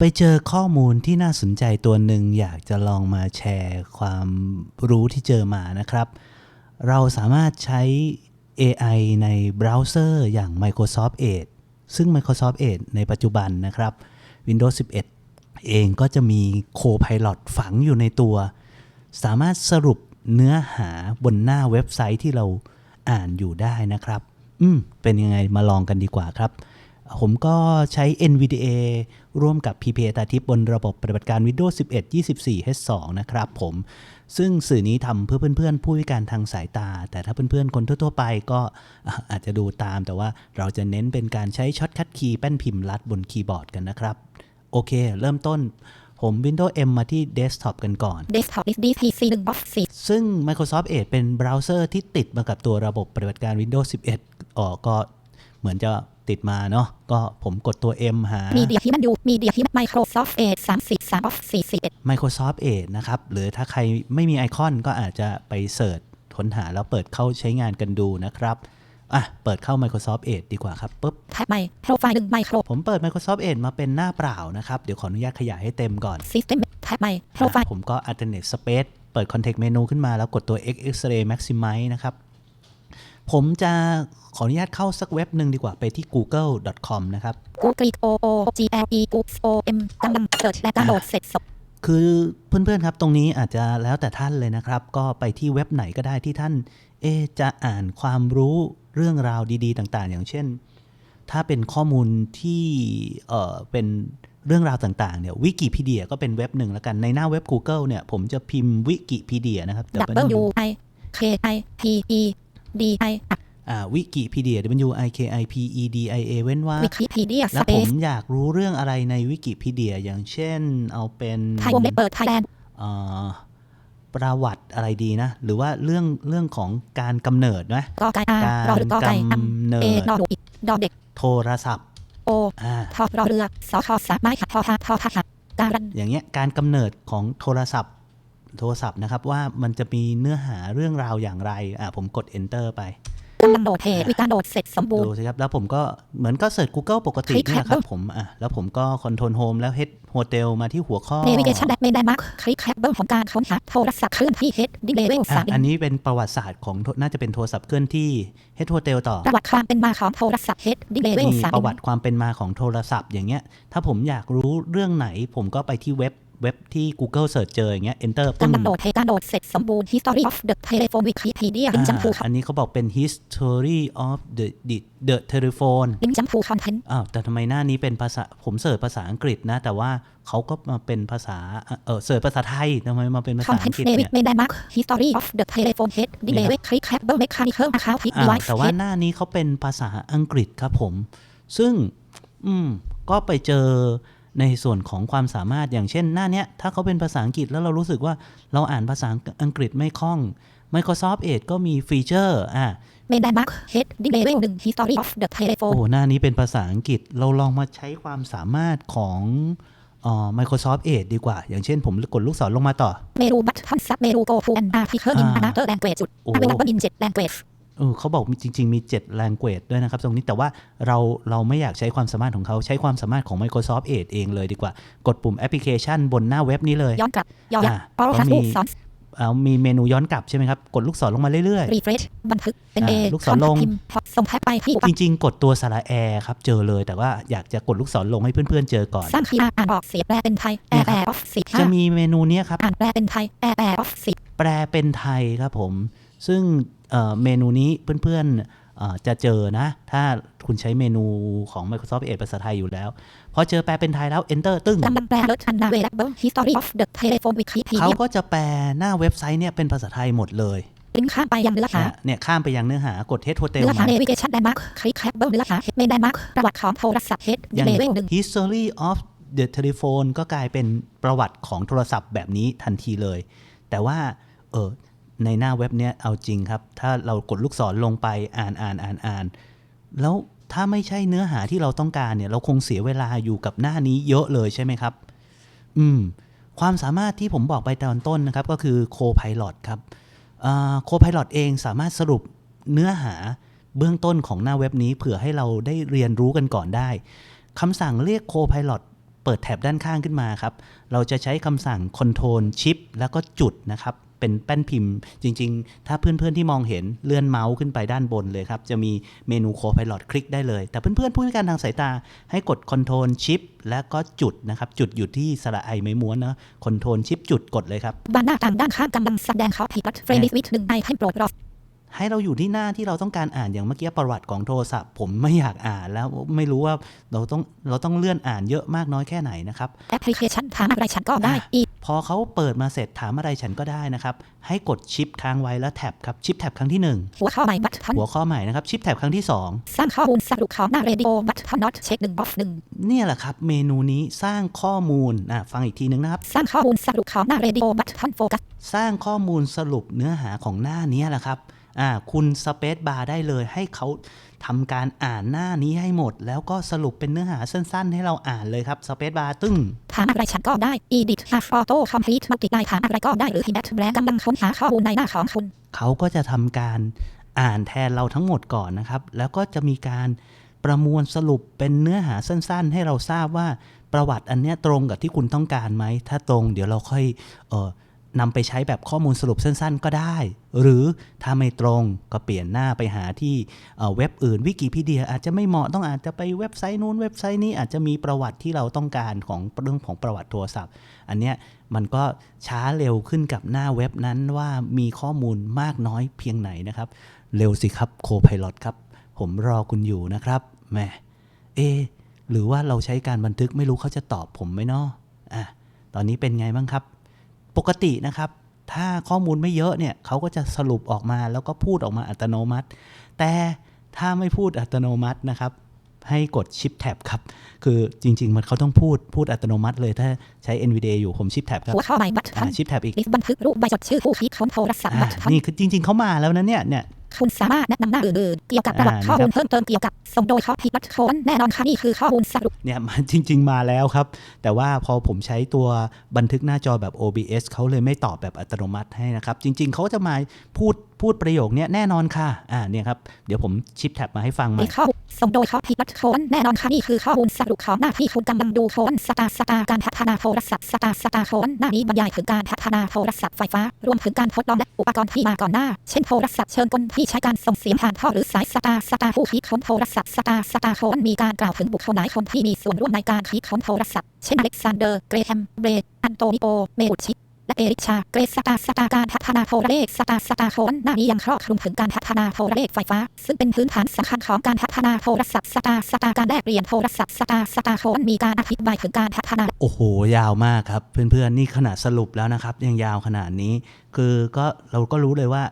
ไปเจอข้อมูลที่น่าสนใจตัวหนึ่งอยากจะลองมาแชร์ความรู้ที่เจอมานะครับ เราสามารถใช้ AI ในเบราว์เซอร์อย่าง Microsoft Edge ซึ่ง Microsoft Edge ในปัจจุบันนะครับ Windows 11 เองก็จะมี Copilot ฝังอยู่ในตัว สามารถสรุปเนื้อหาบนหน้าเว็บไซต์ที่เราอ่านอยู่ได้นะครับ อืม เป็นยังไงมาลองกันดีกว่าครับ ผมก็ใช้ NVDA ร่วมกับ PPA ตาทิพย์บนระบบปฏิบัติการ Windows 11 24 H2 นะครับผม ซึ่งสื่อนี้ทำเพื่อเพื่อนๆ ผู้พิการทางสายตา แต่ถ้าเพื่อนๆ คนทั่วๆ ไปก็อะอาจจะดูตาม แต่ว่าเราจะเน้นเป็นการใช้ช็อตคัทคีย์แป้นพิมพ์ลัดบนคีย์บอร์ดกันนะครับ โอเค เริ่มต้นผม Windows M มาที่ Desktop กันก่อน Desktop is DPC 1 Box 4ซึ่ง Microsoft Edge เป็นเบราว์เซอร์ที่ติดมากับตัวระบบปฏิบัติการ Windows 11อ๋อก็เหมือนจะ ติดมาเนาะก็ผมกดตัว M หา Media ที่มันอยู่ Media ที่ Microsoft Edge 33 Box 41 Microsoft Edge นะครับ หรือถ้าใครไม่มีไอคอนก็อาจจะไปเสิร์ชค้นหาแล้วเปิดเข้าใช้งานกันดูนะครับอะ เปิดเข้า Microsoft Edge ดีกว่าครับปุ๊บแท็บใหม่ Profile 1 Micro ผมเปิด Microsoft Edge มาเป็นหน้าเปล่านะครับ เดี๋ยวขออนุญาตขยายให้เต็มก่อน System แท็บใหม่อะ Profile ผมก็ Alternate Space เปิด Context Menu ขึ้นมาแล้วกดตัว X-Ray Maximize นะครับ ผมจะขออนุญาตเข้าสักเว็บหนึ่งดีกว่าไปที่ google.com นะครับ Google O O G L E Google O M กำลัง Search และดาวน์โหลดเสร็จสบคือเพื่อนๆครับตรงนี้อาจจะแล้วแต่ท่านเลยนะครับ ก็ไปที่เว็บไหนก็ได้ที่ท่าน เอะจะอ่านความรู้เรื่องราวดีๆ ต่างๆ อย่างเช่น ถ้าเป็นข้อมูลที่เอ่อเป็นเรื่องราวต่างๆเนี่ยวิกิพีเดียก็เป็นเว็บหนึ่งแล้วกันในหน้าเว็บ Google เนี่ยผมจะพิมพ์วิกิพีเดียนะครับ W I K I P E D I อ่าวิกิพีเดีย W I K I P E D I A เว้นว่า Wikipedia แล้วผม Space อยากรู้เรื่องอะไรในวิกิพีเดีย อย่างเช่นเอาเป็นไทยวงเล็บเปิด Thailand เอ่อประวัติอะไรดีนะ หรือว่าเรื่องเรื่องของการกำเนิดนะกอไก่ R รอหรือกอไก่การ M กำเนิด A ดอดูอีกดอเด็กโทรศัพท์ O อ่าทอรอเรือสอคอสามไม้ขัดทอทาทอทาหักการันอย่างเงี้ยการกำเนิดของโทรศัพท์ โทรศัพท์นะครับว่ามันจะมีเนื้อหาเรื่องราวอย่างไรอ่าผมกด enter ไปกำลังโหลดเพจวิการโหลดเสร็จสมบูรดูณ์สิครับ แล้วผมก็เหมือนก็เสิร์ช Google ปกติคลิกนี่แหละครับครับผมอะแล้วผมก็ Control Home แล้ว Head Hotel มาที่หัวข้อ Navigation และไม่ได้มาร์คคลิกแคปเบิลของการค้นหาโทรศัพท์เคลื่อนที่เฮดดิเลเวลอะสามอันนี้เป็นประวัติศาสตร์ของโทน่าจะเป็นโทรศัพท์เคลื่อนที่ Head Hotel ต่อ ประวัติความเป็นมาของโทรศัพท์เฮดดิเลเวลมีสามประวัติความเป็นมาของโทรศัพท์อย่างเงี้ย ถ้าผมอยากรู้เรื่องไหน ผมก็ไปที่เว็บ เว็บที่ Google Search เจออย่างเงี้ย enter ปึ้งกำลังโหลดเพจการโหลดเสร็จสมบูรณ์ History of the Telephone Wikipedia ลิงก์จำพูอ่าอันนี้เขาบอกเป็น history of the the the telephone ลิงก์จำพูคอนเทนต์อ้าวแต่ทำไมหน้านี้เป็นภาษาผมเสิร์ชภาษาอังกฤษนะ แต่ว่าเขาก็มาเป็นภาษาเออเสิร์ชภาษาไทยทำไมมาเป็นภาคอนษาเทอันงต์กฤษเนวิเนี่ยไม่ได้มาร์ค History of the Telephone Head ดิเลเวลคลิกแคปเบิลเมคานิเคิลอะคาวพิดอ่าไวส์แต่ว่าหน้านี้เขาเป็นภาษาอังกฤษครับผม ซึ่งอืมก็ไปเจอ ในส่วนของความสามารถอย่างเช่นหน้าเนี้ยถ้าเขาเป็นภาษาอังกฤษแล้วเรารู้สึกว่าเราอ่านภาษาอังกฤษไม่คล่อง Microsoft Edge ก็มีฟีเจอร์อะไม่ได้มาร์ค Head ดิเลเวลหนึ่ง History of the Telephone หน้านี้เป็นภาษาอังกฤษเราลองมาใช้ความสามารถของออ Microsoft Edge ดีกว่า อย่างเช่นผมกดลูกศรลงมาต่อ เมนูบัตทันซับเมนูโกฟูแอนอาร์พิเคิลอินอนาเตอร์แลงเกจจุดโอเวลบิลอินเจ็ดแลงเกจ เออเขาบอกมีจริง ๆ มี7 language ด้วยนะครับ ตรงนี้แต่ว่าเราเราไม่อยากใช้ความสามารถของเขาใช้ความสามารถของ Microsoft Edge เองเลยดีกว่า กดปุ่มแอปพลิเคชันบนหน้าเว็บนี้เลยย้อนกลับยอยักษ์อ่าออเขาทัสมีลูกศรเอามีเมนูย้อนกลับใช่ไหมครับ กดลูกศรลงมาเรื่อยรีเฟรชบันทึกเป็นอ่าเอลูกศรลงพิมพ์พอส่งแท็บไปที่ๆจริง ๆ กดตัวสระแอร์ครับ เจอเลยแต่ว่าอยากจะกดลูกศรลงให้เพื่อนๆ เจอก่อน สร้างคีย์อ่านออกเสียงแปลเป็นไทยแอเนี่ยร์คแปรัลบออฟสิบจะห้ามีเมนูเนี้ยครับอ่านแปลเป็นไทยแอร์แปลออฟสิบแปลเป็นไทยครับผม ซึ่ง เอ่อเมนูนี้เพื่อนๆเอ่อจะเจอนะ ถ้าคุณใช้เมนูของ Microsoft Edge ภาษาไทยอยู่แล้ว พอเจอแปลเป็นไทยแล้ว Enter ตึ้งกำลังแปลเลิศอันนาเวลเบิลฮิสตอรี่ออฟเดอะเทเลโฟนวิคิพีเขาเดียก็จะแปลหน้าเว็บไซต์เนี่ยเป็นภาษาไทยหมดเลยลิงก์ข้ามไปยังเนื้อหานะเนี่ยข้ามไปยังเนื้อหากด Head Hotel เนื้อหามาเนวิเกชันได้มาร์คคลิกแคปเบิลเนื้อหาไม่ได้มาร์คประวัติของโทรศัพท์เฮดอย่างเลเวลหนึ่ง history of the telephone ก็กลายเป็นประวัติของโทรศัพท์แบบนี้ทันทีเลย แต่ว่าเออ ในหน้าเว็บเนี้ยเอาจริงครับ ถ้าเรากดลูกศรลงไปอ่านอ่านอ่านอ่านแล้วถ้าไม่ใช่เนื้อหาที่เราต้องการเนี่ยเราคงเสียเวลาอยู่กับหน้านี้เยอะเลยใช่ไหมครับ อืม ความสามารถที่ผมบอกไปตอนต้นนะครับ ก็คือ Copilot ครับโคพายลอตเองสามารถสรุปเนื้อหาเบื้องต้นของหน้าเว็บนี้ เผื่อให้เราได้เรียนรู้กันก่อนได้คำสั่งเรียก Copilot เเปิดแท็บด้านข้างขึ้นมาครับ เราจะใช้คำสั่ง Ctrl Shift แล้วก็จุดนะครับ เป็นแป้นพิมพ์ จริง ๆ ถ้าเพื่อนๆที่มองเห็นเลื่อนเมาส์ขึ้นไปด้านบนเลยครับ จะมีเมนูโค p i l o t คลิกได้เลย แต่เพื่อนๆผู้พิการทางสายตาให้กด Ctrl Shift แล้วก็จุดนะครับ จุดอยู่ที่สระไอไม้ม้วนเนาะ Ctrl Shift จุดกดเลยครับ บานหน้าต่างด้านข้างกำลังแสดงข้อผิดลัดเฟรนด์วิดหนึ่งในให้โปรดรอ ให้เราอยู่ที่หน้าที่เราต้องการอ่านอย่างเมื่อกี้ประวัติของโทรศัพท์ผมไม่อยากอ่านแล้วไม่รู้ว่าเราต้องเราต้องเลื่อนอ่านเยอะมากน้อยแค่ไหนนะครับแอปพลิเคชันถามอะไรฉันก็ได้อีพอเขาเปิดมาเสร็จถามอะไรฉันก็ได้นะครับ ให้กดชิปค้างไว้แล้วแท็บครับชิปแท็บครั้งที่หัวข้อใหม่บัตทอน1หัวข้อใหม่นะครับชิปแท็บครั้งที่สร้างข้อมูลสรุปของหน้าเรดิโอบัตทอนน็อตเช็คหนึ่งบอฟหนึ่ง2เนี่ยแหละครับเมนูนี้สร้างข้อมูลอะฟังอีกทีนึงนะครับสร้างข้อมูลสรุปของหน้าเรดิโอบัตทอนโฟกัสสร้างข้อมูลสรุปเนื้อหาของหน้านี้แหละครับ อ่าคุณสเปซบาร์ได้เลยให้เขาทำการอ่านหน้านี้ให้หมด แล้วก็สรุปเป็นเนื้อหาสั้นๆ ให้เราอ่านเลยครับสเปซบาร์ตึ้งถามอะไรฉันก็ได้ edit have auto complete มัลติไลน์ถามอะไรก็ได้หรือ hit at blank กำลังค้นหาข้อมูลในหน้าของคุณ เขาก็จะทำการอ่านแทนเราทั้งหมดก่อนนะครับ แล้วก็จะมีการประมวลสรุปเป็นเนื้อหาสั้นๆ ให้เราทราบว่าประวัติอันเนี้ยตรงกับที่คุณต้องการไหม ถ้าตรงเดี๋ยวเราค่อยเออ นำไปใช้แบบข้อมูลสรุปสั้นๆ ก็ได้ หรือถ้าไม่ตรงก็เปลี่ยนหน้าไปหาที่เว็บอื่นวิกิพีเดียอาจจะไม่เหมาะต้องอาจจะไปเว็บไซต์นู้นเว็บไซต์นี้อาจจะมีประวัติที่เราต้องการของเรื่องของประวัติโทรศัพท์ อันเนี้ยมันก็ช้าเร็วขึ้นกับหน้าเว็บนั้นว่ามีข้อมูลมากน้อยเพียงไหนนะครับ เร็วสิครับโค p i l o t ครับ ผมรอคุณอยู่นะครับแหมเอ หรือว่าเราใช้การบันทึกไม่รู้เขาจะตอบผมไหมเนาะอะตอนนี้เป็นไงบ้างครับ ปกตินะครับ ถ้าข้อมูลไม่เยอะเนี่ยเขาก็จะสรุปออกมาแล้วก็พูดออกมาอัตโนมัติ แต่ถ้าไม่พูดอัตโนมัตินะครับ ให้กดชิปแท็บครับ คือจริง ๆ มันเขาต้องพูดพูดอัตโนมัติเลยถ้าใช้ NVDA อยู่ผมชิปแท็บครับหัวข้อใหม่บัตทออ่านชิปแท็บอีกลิสต์บันทึกรูปใบจดชื่อผู้คิดค้นโทรศัพท์อ่าบัตทอนนี่คือจริง ๆเขามาแล้วนะเนี่ยเนี่ย คุณสามารถแนะนำหน้าอื่นๆเกี่ยวกับประวัติข้อมูลเพิ่มเติมเกี่ยวกับส่งโดยข้อผิดลัดโคนแน่นอนค่ะนี่คือข้อมูลสรุปเนี่ยมันจริง ๆ มาแล้วครับ แต่ว่าพอผมใช้ตัวบันทึกหน้าจอแบบ OBS เขาเลยไม่ตอบแบบอัตโนมัติให้นะครับ จริง ๆเขาจะมาพูด พูดประโยคเนี้ยแน่นอนค่ะ อ่าเนี่ยครับ เดี๋ยวผมชิปแท็บมาให้ฟังใหม่ข้อส่งโดยข้อผิดลัดโคนแน่นอนค่ะนี่คือข้อมูลสรุปของหน้าที่คุณกำลังดูโคนสตาสตาการพัฒนาโทรศัพท์สตาสตาโคนหน้านี้บรรยายถึงการพัฒนาโทรศัพท์ไฟฟ้ารวมถึงการทดลองและอุปกรณ์ที่มาก่อนหน้า เช่นโทรศัพท์เชิญกลที่ใช้การส่งเสียงผ่านท่อหรือสายสตาสตาผู้คิดค้นโทรศัพท์สตาสตาโคนมีการกล่าวถึงบุคคลหลายคนที่มีส่วนร่วมในการคิดค้นโทรศัพท์เช่นอเล็กซานเดอร์เกรแฮมเบรดอันโตนิโอเมรุชิ และเอริกชา เกรซสตาสตาการพัฒนาโทรเลขสตาสตาโคนหน้านี้ยังครอบคลุมถึงการพัฒนาโทรเลขไฟฟ้า ซึ่งเป็นพื้นฐานสำคัญของการพัฒนาโทรศัพท์สตาสตาการแลกเปลี่ยนโทรศัพท์สตาสตาโคนมีการอธิบายถึงการพัฒนา โอ้โห ยาวมากครับ เพื่อนๆ นี่ขนาดสรุปแล้วนะครับ ยังยาวขนาดนี้ คือก็เราก็รู้เลยว่า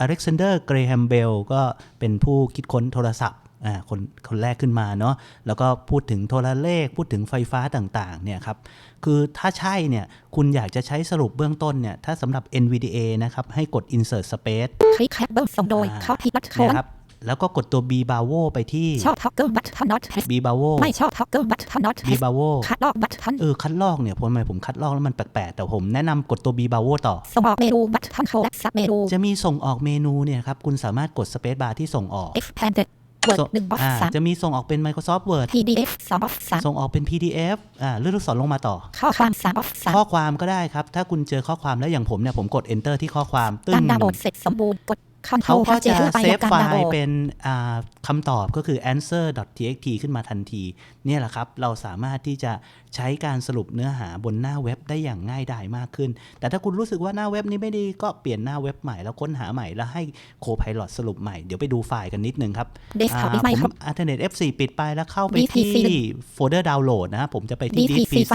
อเล็กซานเดอร์ เกรแฮมเบลก็เป็นผู้คิดค้นโทรศัพท์ คนคนแรกขึ้นมาเนาะแล้วก็พูดถึงโทรเลข พูดถึงไฟฟ้าต่างๆเนี่ยครับคือถ้าใช่เนี่ยคุณอยากจะใช้สรุปเบื้องต้นเนี่ยถ้าสำหรับ NVDA นะครับให้กด insert space คลิกแคปเบิลส่งโดยอ่าข้อผิดลัดโคเนี่ยนครับแล้วก็กดตัว b b a v o ไปที่ชอบท็อกเกิลบัตทอนน็อต b b a v o ไม่ชอบท็อกเกิลบัตทอนน็อต b b a v o คัดลอกบัตทอนเออคัดลอกเนี่ยผมทำไมผมคัดลอกแล้วมันแปลกๆ แต่ผมแนะนำกดตัว b b a v o ต่อ ส่งออกเมนูบัตทอนโคและซับเมนูจะมีส่งออกเมนูเนี่ยครับคุณสามารถกด Space Bar ที่ส่งออก expanded word ส่งหนึ่งบอฟอ่าสามจะมีส่งออกเป็น Microsoft Word PDF สองบอฟสามส่งออกเป็น PDF อ่าเลื่อนลูกศรลงมาต่อ ข้อความสามบอฟสามข้อความก็ได้ครับ ถ้าคุณเจอข้อความแล้วอย่างผมเนี่ยผมกด Enter ที่ข้อความตึ้การงดาวน์โหลดเสร็จสมบูรณ์กด คอนโทรเขาลก็เจจะอไปเซฟการไฟดาวน์โหลล์ดเป็นอ่าคำตอบก็คือ answer.txt ขึ้นมาทันที เนี่ยแหละครับ เราสามารถที่จะใช้การสรุปเนื้อหาบนหน้าเว็บได้อย่างง่ายดายมากขึ้น แต่ถ้าคุณรู้สึกว่าหน้าเว็บนี้ไม่ดีก็เปลี่ยนหน้าเว็บใหม่แล้วค้นหาใหม่แล้วให้ Copilot สรุปใหม่ เดี๋ยวไปดูไฟล์กันนิดนึงครับเดสก์ท็อปอ่าไม่ผมครบ Internet F4 ปิดไปแล้วเข้าไป DPC ที่โฟลเดอร์ดาวน์โหลดนะครับผมจะไปที่ DPC DPC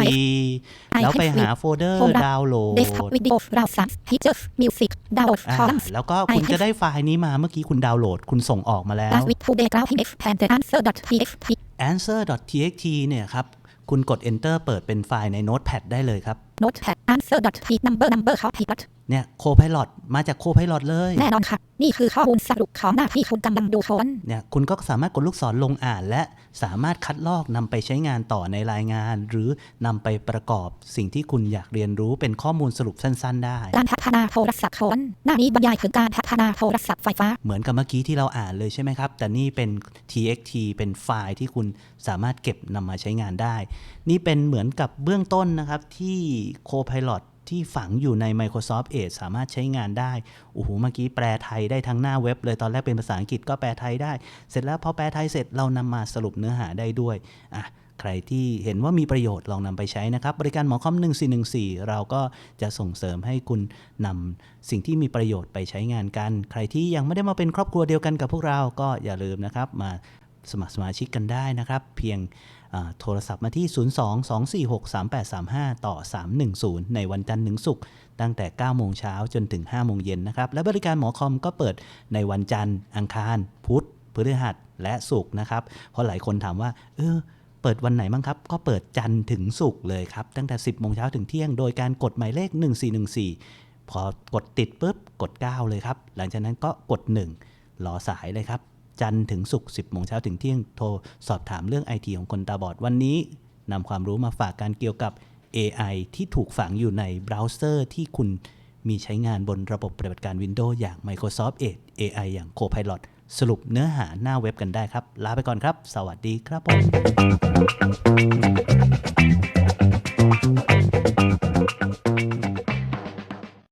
แล้วไปหา iPad โฟลเดอร์ Folder ดาวน์โหลเดสก์ท็อปดวิดีโอเราสามพิเจอร์มิวสิกดาวน์โหลดอ่าคอลัมน์แล้วก็คุณจะได้ไฟล์นี้มาเมื่อกี้คุณดาวน์โหลด คุณส่งออกมาแล้วลาสวิททูเดย์กราวพิงเอ็กซ์แพนเดอร์อันเซอร์ดอททีเอ็กซ์ answer.txt เนี่ยครับ คุณกด enter เปิดเป็นไฟล์ใน notepad ได้เลยครับโน้ตแพดอันเซอร์ดอททีนัม เบอร์นัมเบอร์เขาผิดลัดเนี่ย Copilot มาจาก Copilot เลย แน่นอนค่ะ นี่คือข้อมูลสรุปของหน้าที่คุณกำลังดูโคนเนี่ยคุณก็สามารถกดลูกศรลงอ่าน และสามารถคัดลอกนำไปใช้งานต่อในรายงาน หรือนำไปประกอบสิ่งที่คุณอยากเรียนรู้เป็นข้อมูลสรุปสั้น ๆ ได้ การพัฒนาโทรศัพท์โคนหน้านี้บรรยายถึงการพัฒนาโทรศัพท์ไฟฟ้า เหมือนกับเมื่อกี้ที่เราอ่านเลยใช่ไหมครับ แต่นี่เป็น txt เป็นไฟล์ที่คุณสามารถเก็บนำมาใช้งานได้ นี่เป็นเหมือนกับเบื้องต้นนะครับที่ Copilot ที่ฝังอยู่ใน Microsoft Edge สามารถใช้งานได้ โอ้โห เมื่อกี้แปลไทยได้ทั้งหน้าเว็บเลย ตอนแรกเป็นภาษาอังกฤษก็แปลไทยได้ เสร็จแล้วพอแปลไทยเสร็จเรานำมาสรุปเนื้อหาได้ด้วย อะใครที่เห็นว่ามีประโยชน์ลองนำไปใช้นะครับ บริการหมอคอม 1414 เราก็จะส่งเสริมให้คุณนำสิ่งที่มีประโยชน์ไปใช้งานกัน ใครที่ยังไม่ได้มาเป็นครอบครัวเดียวกันกับพวกเราก็อย่าลืมนะครับ มาสมัครสมาชิกกันได้นะครับ เพียง โทรศัพท์มาที่ 02-246-3835 ต่อ 310 ในวันจันทร์ถึงศุกร์ตั้งแต่ 9 โมงเช้าจนถึง 5 โมงเย็นนะครับ และบริการหมอคอมก็เปิดในวันจันทร์ อังคาร พุธพฤหัสและศุกร์นะครับ เพราะหลายคนถามว่า เออเปิดวันไหนบ้างครับ ก็เปิดจันทร์ถึงศุกร์เลยครับ ตั้งแต่ 10 โมงเช้าถึงเที่ยง โดยการกดหมายเลข 1414 พอกดติดปุ๊บ กด 9 เลยครับ หลังจากนั้นก็กด 1 รอสายเลยครับ จันทร์ถึงศุกร์10โมงเช้าถึงเที่ยงโทรสอบถามเรื่องไอทีของคนตาบอดวันนี้นำความรู้มาฝากการเกี่ยวกับ AI ที่ถูกฝังอยู่ในเบราว์เซอร์ที่คุณมีใช้งานบนระบบปฏิบัติการ Windows อย่าง Microsoft Edge AI อย่าง Copilot สรุปเนื้อหาหน้าเว็บกันได้ครับ ลาไปก่อนครับ สวัสดีครับผม